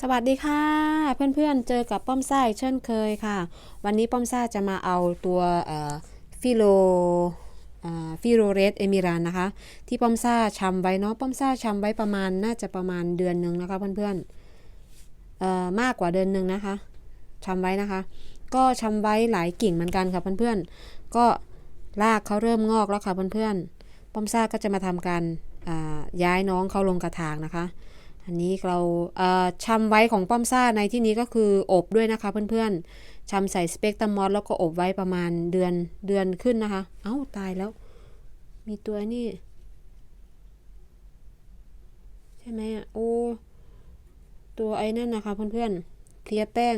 สวัสดีค่ะ เพื่อนๆเจอกับป้อมซ่าเช่นเคยค่ะ วันนี้ป้อมซ่าจะมาเอาตัวฟิโลฟิโลเรสเอมิรานนะคะ ที่ป้อมซ่าชำไว้เนาะป้อมซ่าชำไว้ประมาณน่าจะประมาณเดือนหนึ่งนะคะเพื่อนๆมากกว่าเดือนหนึ่งนะคะชำไว้นะคะ ก็ชำไว้หลายกิ่งเหมือนกันค่ะเพื่อนๆก็รากเขาเริ่มงอกแล้วค่ะเพื่อนๆป้อมซ่าก็จะมาทำการย้ายน้องเขาลงกระถางนะคะ อันนี้เราเอ่อชำไว้ของป้อมซ่าในที่นี้ก็คืออบด้วยนะคะเพื่อนๆชำใส่สเปกตรัมมอสแล้วก็อบไว้ประมาณเดือนเดือนขึ้นนะคะ เอ้าตายแล้ว มีตัวนี่ใช่ไหมอะโอ้ตัวไอ้นั่นนะคะเพื่อนๆเพียแป้ง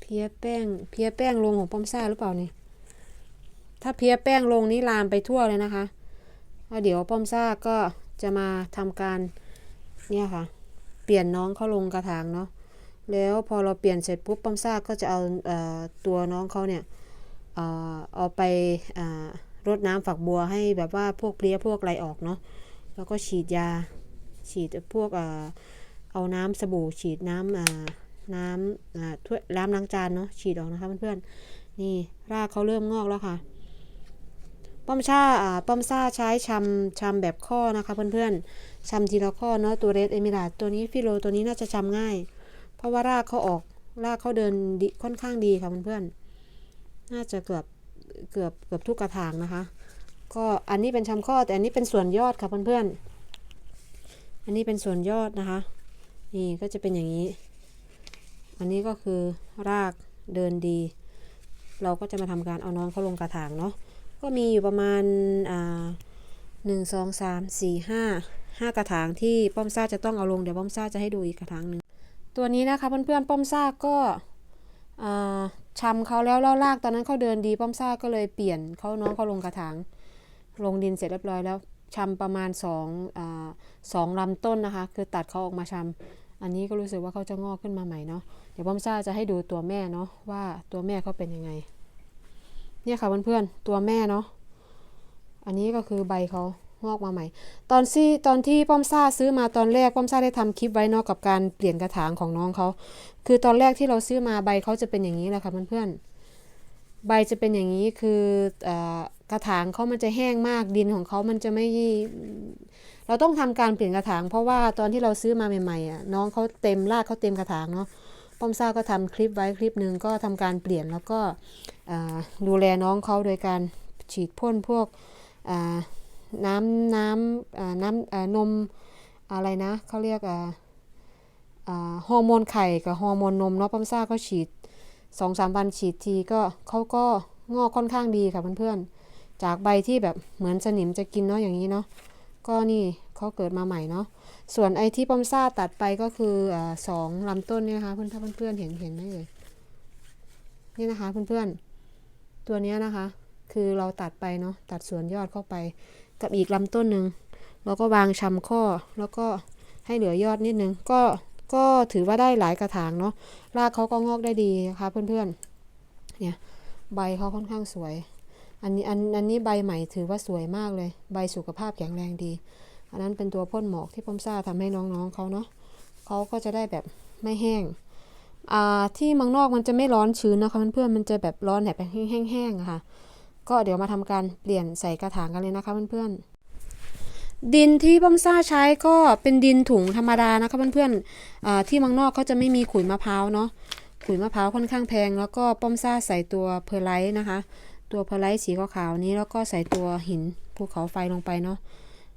เพียแป้งเพียแป้งลงของป้อมซ่าหรือเปล่านี่ถ้าเพียแป้งลงนี่ลามไปทั่วเลยนะคะเดี๋ยวป้อมซ่าก็ จะมาทำการเนี่ยค่ะ เปลี่ยนน้องเขาลงกระถางเนาะแล้วพอเราเปลี่ยนเสร็จปุ๊บป้อมซ่าก็จะเอาเอ่อตัวน้องเขาเนี่ยเอ่อเอาไปอ่ารดน้ำฝักบัวให้แบบว่าพวกเพลี้ยพวกอะไรออกเนาะแล้วก็ฉีดยาฉีดพวกเอ่อเอาน้ำสบู่ ฉีดน้ำอ่าน้ำอ่าถ้วยล้างล้างจานเนาะฉีดออกนะคะเพื่อนๆนี่รากเขาเริ่มงอกแล้วค่ะ ป้อมชาอ่าป้อมซ่าใช้ชำชำแบบข้อนะคะเพื่อนๆชำทีละข้อเนาะตัวเรดเอมิราตตัวนี้ฟิโลตัวนี้น่าจะชำง่าย เพราะว่ารากเขาออกรากเขาเดินดีค่อนข้างดีค่ะเพื่อนๆน่าจะเกือบเกือบเกือบทุกกระถางนะคะ ก็อันนี้เป็นชำข้อแต่อันนี้เป็นส่วนยอดค่ะเพื่อนๆอันนี้เป็นส่วนยอดนะคะ นี่ก็จะเป็นอย่างนี้ อันนี้ก็คือรากเดินดี เราก็จะมาทำการเอาน้องเขาลงกระถางเนาะ ก็มีอยู่ประมาณอ่าหนึ่งสองสามสี่ห้าห้ากระถางที่ป้อมซ่าจะต้องเอาลงเดี๋ยวป้อมซ่าจะให้ดูอีกกระถางหนึ่งตัวนี้นะคะเพื่อนๆป้อมซ่าก็อ่าชำเขาแล้วแล้วลากตอนนั้นเขาเดินดีป้อมซ่าก็เลยเปลี่ยนเขาน้องเขาลงกระถางลงดินเสร็จเรียบร้อยแล้วชำประมาณสองอสองลำต้นนะคะ คือตัดเขาออกมาชำอันนี้ก็รู้สึกว่าเขาจะงอกขึ้นมาใหม่เนาะเดี๋ยวป้อมซ่าจะให้ดูตัวแม่เนาะว่าตัวแม่เขาเป็นยังไง เนี่ยค่ะเพื่อนๆตัวแม่เนาะอันนี้ก็คือใบเขางอกมาใหม่ ตอนที่ตอนที่ป้อมซ่าซื้อมาตอนแรกป้อมซ่าได้ทำคลิปไว้เนาะกับการเปลี่ยนกระถางของน้องเขาคือตอนแรกที่เราซื้อมาใบเขาจะเป็นอย่างนี้แหละค่ะเพื่อนๆใบจะเป็นอย่างนี้คือออกระถางเขามันจะแห้งมากดินของเขามันจะไม่เราต้องทำการเปลี่ยนกระถาง เพราะว่าตอนที่เราซื้อมาใหม่ๆอะน้องเขาเต็มรากเขาเต็มกระถางเนาะ ป้อมซ่าก็ทำคลิปไว้คลิปหนึ่งก็ทำการเปลี่ยนแล้วก็ดูแลน้องเขาโดยการฉีดพ่นพวกน้ำน้ำน้ำนมอะไรนะเขาเรียกฮอร์โมนไข่กับฮอร์โมนนมเนาะป้อมซ่าก็ฉีดสองสามวันฉีดทีก็เขาก็งอกค่อนข้างดีค่ะเพื่อนๆจากใบที่แบบเหมือนสนิมจะกินเนาะอย่างนี้เนาะ ก็นี่เขาเกิดมาใหม่เนาะส่วนไอ้ที่ป้อมซ่าตัดไปก็คืออ่าสองลำต้นเนี่ยนะคะเพื่อนถ้าเพื่อนๆเห็นเห็นไหมเอ่ยนี่นะคะเพื่อนๆตัวเนี้ยนะคะ คือเราตัดไปเนาะตัดส่วนยอดเข้าไป กับอีกลำต้นหนึ่งเราก็วางชำข้อแล้วก็ให้เหลือยอดนิดนึงก็ก็ถือว่าได้หลายกระถางเนาะรากเขาก็งอกได้ดีนะคะเพื่อนๆเนี่ยใบเขาค่อนข้างสวย อันนี้อันอันนี้ใบใหม่ถือว่าสวยมากเลย ใบสุขภาพแข็งแรงดี อันนั้นเป็นตัวพ่นหมอกที่ป้อมซ่าทำให้น้องๆเขาเนาะเขาก็จะได้แบบไม่แห้งอ่าที่มืองนอกมันจะไม่ร้อนชื้นนะคะเพื่อนๆมันจะแบบร้อนแบบแห้งๆะค่ะ ก็เดี๋ยวมาทำการเปลี่ยนใส่กระถางกันเลยนะคะเพื่อนๆดินที่ป้อมซ่าใช้ก็เป็นดินถุงธรรมดานะคะเพื่อนๆอ่าที่มืองนอกเขาจะไม่มีขุยมะพร้าวเนาะขุยมะพร้าวค่อนข้างแพง แล้วก็ป้อมซ่าใส่ตัวเพอร์ไลท์นะคะ ตัวพอร์ไลท์สีขาวๆนี้แล้วก็ใส่ตัวหินภูเขาไฟลงไปเนาะ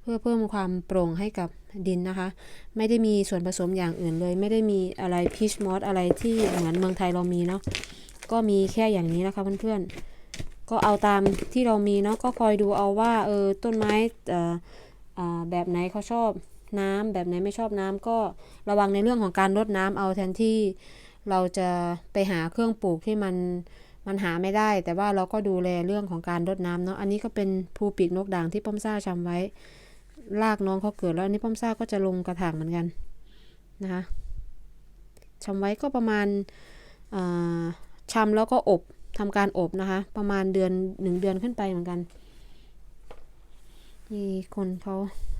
เพื่อเพิ่มความโปร่งให้กับดินนะคะ ไม่ได้มีส่วนผสมอย่างอื่นเลย ไม่ได้มีอะไรพีชมอสอะไรที่เหมือนเมืองไทยเรามีเนาะก็มีแค่อย่างนี้นะคะเพื่อนๆก็เอาตามที่เรามีเนาะก็คอยดูเอาว่าเออต้นไม้แบบไหนเขาชอบน้ำแบบไหนไม่ชอบน้ำก็ระวังในเรื่องของการรดน้ำเอาแทนที่เราจะไปหาเครื่องปลูกที่มัน มันหาไม่ได้ แต่ว่าเราก็ดูแลเรื่องของการรดน้ำเนาะ อันนี้ก็เป็นภูปีกนกด่างที่ป้อมซ่าชำไว้ ลากน้องเขาเกิดแล้วอันนี้ป้อมซ่าก็จะลงกระถางเหมือนกันนะคะชำไว้ก็ประมาณอ่าชำแล้วก็อบทำการอบนะคะ ประมาณเดือนหนึ่งเดือนขึ้นไปเหมือนกันนี่คนเขา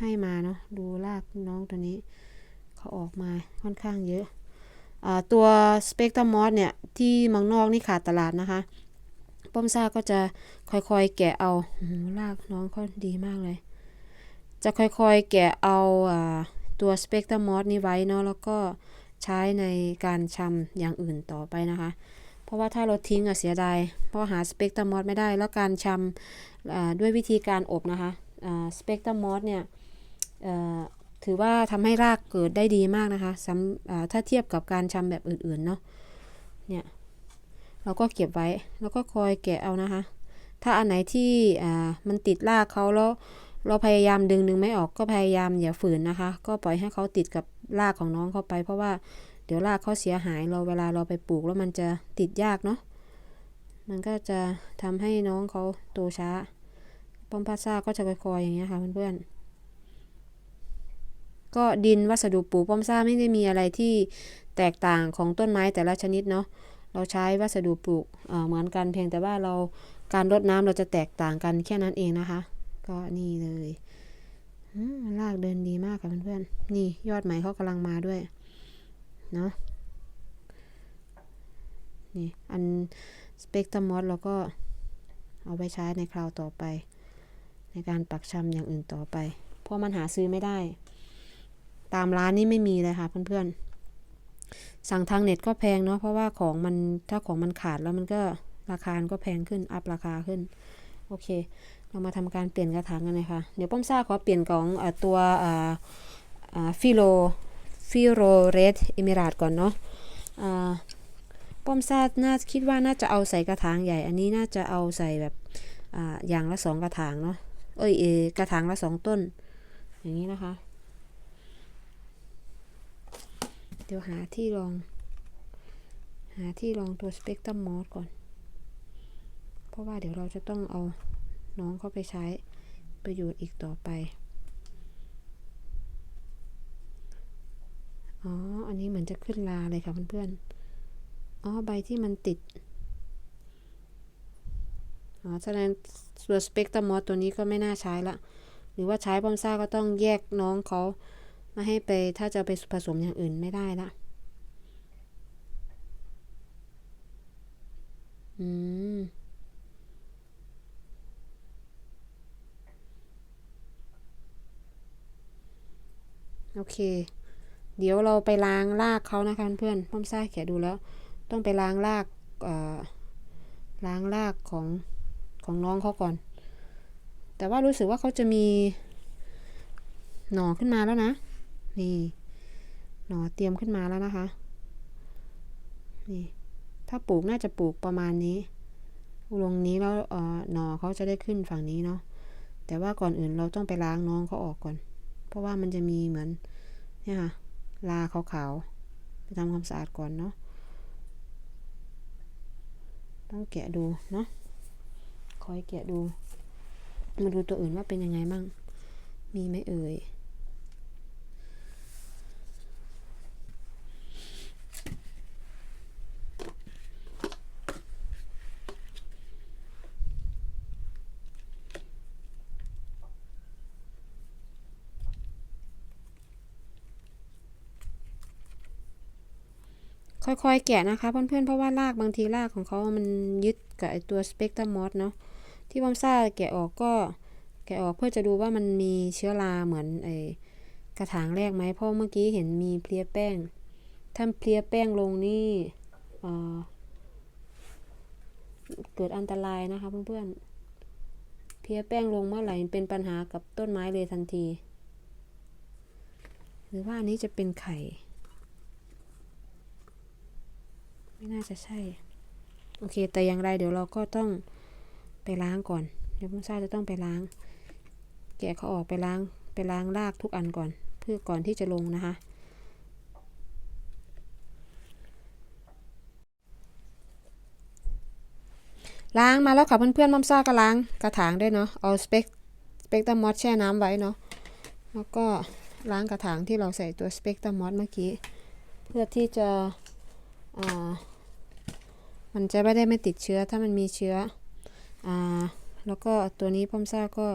ให้มาเนาะดูลากน้องตัวนี้เขาออกมาค่อนข้างเยอะ ตัวสเปกตรัมมอสเนี่ย ที่มืองนอกนี่ขาดตลาดนะคะ ป้อมซ่าก็จะค่อยๆแกะเอาลากน้องเขาดีมากเลย จะค่อยๆแกะเอาอตัวสเปกตรัมมอสนี้ไว้เนาะแล้วก็ใช้ในการชำอย่างอื่นต่อไปนะคะ เพราะว่าถ้าเราทิ้งอะเสียดายเพราะหาสเปกตรัมมอสไม่ได้ แล้วการชำอ่าด้วยวิธีการอบนะคะสเปกตรัมมอสเนี่ย ถือว่าทำให้รากเกิดได้ดีมากนะคะสำถ้าเทียบกับการชำแบบอื่นๆเนาะเนี่ยเราก็เก็บไว้แล้วก็คอยแกะเอานะคะ ถ้าอันไหนที่มันติดรากเขาแล้วเราพยายามดึงดึงไม่ออกก็พยายามอย่าฝืนนะคะ ก็ปล่อยให้เขาติดกับรากของน้องเข้าไป เพราะว่าเดี๋ยวรากเขาเสียหายเราเวลาเราไปปลูกแล้วมันจะติดยากเนาะมันก็จะทำให้น้องเขาโตช้าปอมพาซ่าก็จะคอยๆอย่างเงี้ยค่ะเพื่อนๆ ก็ดินวัสดุปลูกปอมซ่าไม่ได้มีอะไรที่แตกต่างของต้นไม้แต่ละชนิดเนาะเราใช้วัสดุปลูกเเหมือนกันเพียงแต่ว่าเราการรดน้ำเราจะแตกต่างกันแค่นั้นเองนะคะ ก็นี่เลยอืมรากเดินดีมากค่ะเพื่อนๆนี่ยอดไหมเขากำลังมาด้วยเนาะนี่อันสเปกตรัมมอสเราก็เอาไปใช้ในคราวต่อไป ในการปักชำอย่างอื่นต่อไป เพราะมันหาซื้อไม่ได้ ตามร้านนี่ไม่มีเลยค่ะเพื่อนๆ สั่งทางเน็ตก็แพงเนาะเพราะว่าของมันถ้าของมันขาดแล้วมันก็ราคาก็แพงขึ้นอัพราคาขึ้น โอเค เรามาทำการเปลี่ยนกระถางกันเลยค่ะเดี๋ยวป้อมซ่าขอเปลี่ยนของอตัวฟิโลฟิโรเรดเอมิราตก่อนเนาะะป้อมซ่าน่าคิดว่าน่าจะเอาใส่กระถางใหญ่ อันนี้น่าจะเอาใส่แบบออย่างละสองกระถางเนาะเอ้ยเอกระถางละสองต้น อย่างนี้นะคะ เดี๋ยวหาที่รอง หาที่รองตัวสเปกตรัมมอสก่อน เพราะว่าเดี๋ยวเราจะต้องเอาน้องเข้าไปใช้ประโยชน์อีกต่อไป อ๋อ อันนี้เหมือนจะขึ้นลาเลยค่ะเพื่อนๆ อ๋อ ใบที่มันติด อ๋อ แสดงตัวสเปกตรัมมอสตัวนี้ก็ไม่น่าใช้ละ หรือว่าใช้บอมซ่าก็ต้องแยกน้องเขา มาให้ไปถ้าจะไปผสมอย่างอื่นไม่ได้ละอืม โอเค เดี๋ยวเราไปล้างรากเขานะคะเพื่อนพ่อมซ่าแขดูแล้ว ต้องไปล้างรากล้างรากของของน้องเขาก่อน แต่ว่ารู้สึกว่าเขาจะมีหน่อขึ้นมาแล้วนะ นี่หนอเตรียมขึ้นมาแล้วนะคะนี่ถ้าปลูกน่าจะปลูกประมาณนี้ลงนี้แล้วหน่อเขาจะได้ขึ้นฝั่งนี้เนาะแต่ว่าก่อนอื่นเราต้องไปล้างน้องเขาออกก่อน เพราะว่ามันจะมีเหมือนเนี่ยค่ะลาขาวๆไปทำความสะอาดก่อนเนาะต้องแกะดูเนาะคอยแกะดู มาดูตัวอื่นว่าเป็นยังไงมั่งมีไหมเอ่ย ค่อยๆแกะนะคะเพื่อนๆเพราะว่ารากบางทีรากของเขามันยึดกับตัวสเปกตรัมมอสเนาะที่ผมซ่าแกะออกก็แกะออกเพื่อจะดูว่ามันมีเชื้อราเหมือนไอกระถางแรกไหมเพราะเมื่อกี้เห็นมีเพลียแป้งถ้าเพลียแป้งลงนี่เกิดอันตรายนะคะเพื่อนๆ เพลียแป้งลงเมื่อไหร่เป็นปัญหากับต้นไม้เลยทันที หรือว่าอันนี้จะเป็นไข่ ไม่น่าจะใช่ โอเค แต่อย่างไรเดี๋ยวเราก็ต้องไปล้างก่อน เดี๋ยวมุซ่าจะต้องไปล้าง แกะเขาออกไปล้าง ไปล้างรากทุกอันก่อน เพื่อก่อนที่จะลงนะคะ ล้างมาแล้วค่ะเพื่อนๆมัมซ่าก็ล้างกระถางด้วยเนาะ เอาสเปกสเปกตรัมมอสแช่น้ำไว้เนาะ แล้วก็ล้างกระถางที่เราใส่ตัวสเปกตรัมมอสเมื่อกี้ เพื่อที่จะอ่า มันจะไม่ได้ไม่ติดเชื้อถ้ามันมีเชื้ออ่าแล้วก็ตัวนี้พ่อมซ่าก็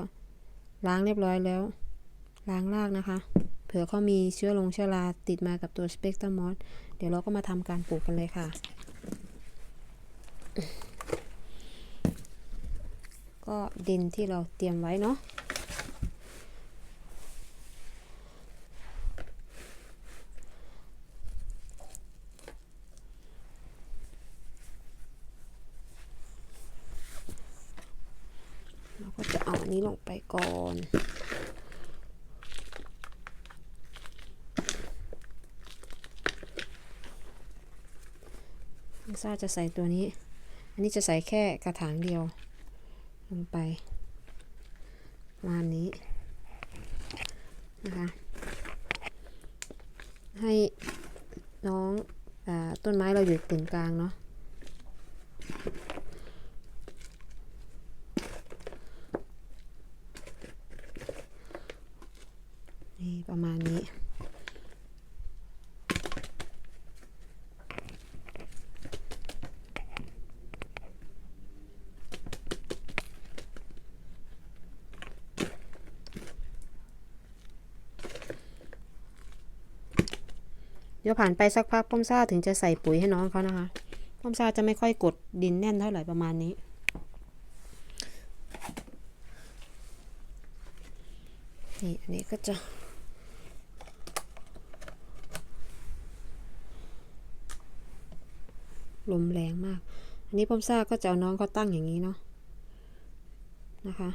ล้างเรียบร้อยแล้ว ล้างรากนะคะ เผื่อเขามีเชื้อลงเชื้อราติดมากับตัวสเปกตรัมมอสเดี๋ยวเราก็มาทำการปลูกกันเลยค่ะ ก็ดินที่เราเตรียมไว้เนาะ เราก็จะเอันนี้ลงไปก่อน ลิซ่าจะใส่ตัวนี้ อันนี้จะใส่แค่กระถางเดียว ลงไปประมาณนี้นะคะ ให้น้องอต้นไม้เราอยู่กึ่งกลางเนาะ ประมาณนี้ เดี๋ยวผ่านไปสักพักป้อมซ่าถึงจะใส่ปุ๋ยให้น้องเขานะคะป้อมซ่าจะไม่ค่อยกดดินแน่นเท่าไหร่ประมาณนี้นี่อันนี้ก็จะ ลมแรงมาก อันนี้ป้อมซ่าก็จะเอาน้องเขาตั้งอย่างนี้เนาะนะคะ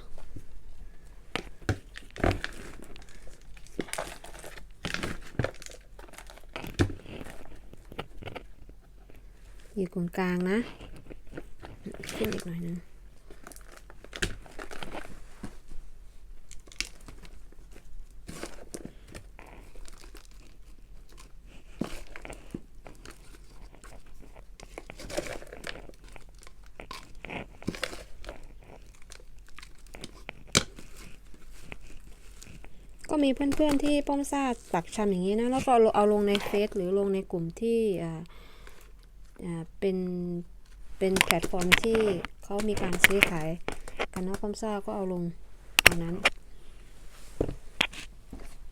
อยู่ตรงกลางนะ ขึ้นอีกหน่อยนึง ก็ มีเพื่อนๆที่ป้อมซาปักชำอย่างนี้นะ แล้วก็เอาลงในเฟซหรือลงในกลุ่มที่อ่าอ่าเป็นเป็นแพลตฟอร์มที่เขามีการซื้อขายกันเนาะป้อมซาก็เอาลงตรงนั้น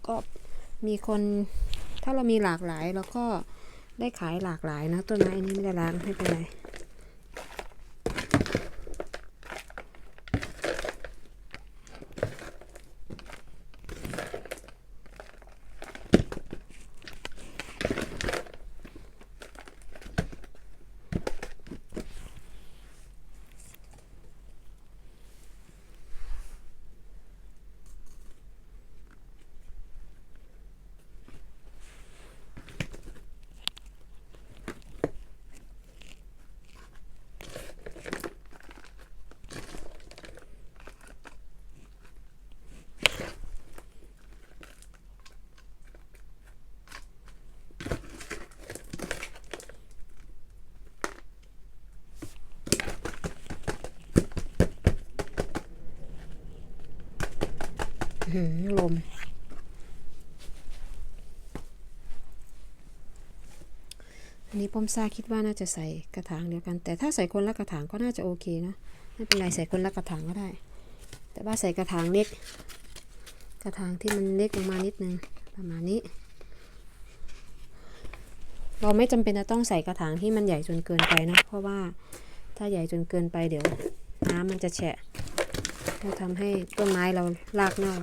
ก็มีคนถ้าเรามีหลากหลายแล้วก็ได้ขายหลากหลายนะต้นไม้อันนี้ไม่ได้ล้างไม่เป็นไร ลม อันนี้ป้อมซ่าคิดว่าน่าจะใส่กระถางเดียวกัน แต่ถ้าใส่คนละกระถางก็น่าจะโอเคนะไม่เป็นไรใส่คนละกระถางก็ได้ แต่ว่าใส่กระถางเล็ก กระถางที่มันเล็กลงมานิดนึงประมาณนี้ เราไม่จำเป็นจะต้องใส่กระถางที่มันใหญ่จนเกินไปนะเพราะว่าถ้าใหญ่จนเกินไปเดี๋ยวน้ำมันจะแฉะ จะทำให้ต้นไม้เรารากเน่า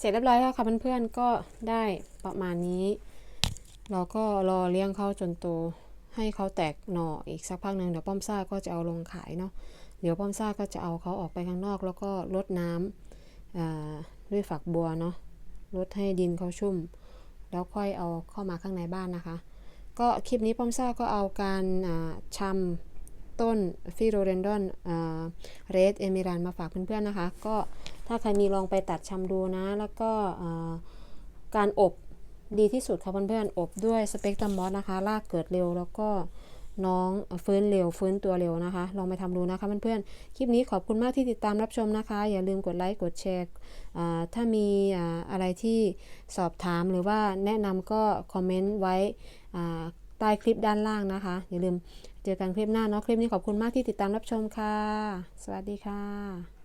เสร็จเรียบร้อยแล้วค่ะเพื่อนๆก็ได้ประมาณนี้ เราก็รอเลี้ยงเขาจนโตให้เขาแตกหน่ออีกสักพักหนึ่งเดี๋ยวป้อมซ่าก็จะเอาลงขายเนาะเดี๋ยวป้อมซ่าก็จะเอาเขาออกไปข้างนอก แล้วก็รดน้ำด้วยฝักบัวเนาะรดให้ดินเขาชุ่ม แล้วค่อยเอาเข้ามาข้างในบ้านนะคะ ก็คลิปนี้ป้อมซ่าก็เอาการอ่าชำ ต้นฟิโรเรนดอนเรดเอมิรันมาฝากเพื่อนๆนะคะ ก็ถ้าใครมีลองไปตัดชำดูนะ แล้วก็การอบดีที่สุดค่ะเพื่อนๆอบด้วยสเปกตรัมมอสนะคะรากเกิดเร็วแล้วก็น้องฟื้นเร็วฟื้นตัวเร็วนะคะ ลองไปทำดูนะคะเพื่อนๆคลิปนี้ขอบคุณมากที่ติดตามรับชมนะคะ อย่าลืมกดไลค์กดแชร์ถ้ามีอะไรที่สอบถามหรือว่าแนะนำก็คอมเมนต์ไว้ ใต้คลิปด้านล่างนะคะ อย่าลืมเจอกันคลิปหน้าเนาะคลิปนี้ขอบคุณมากที่ติดตามรับชมค่ะ สวัสดีค่ะ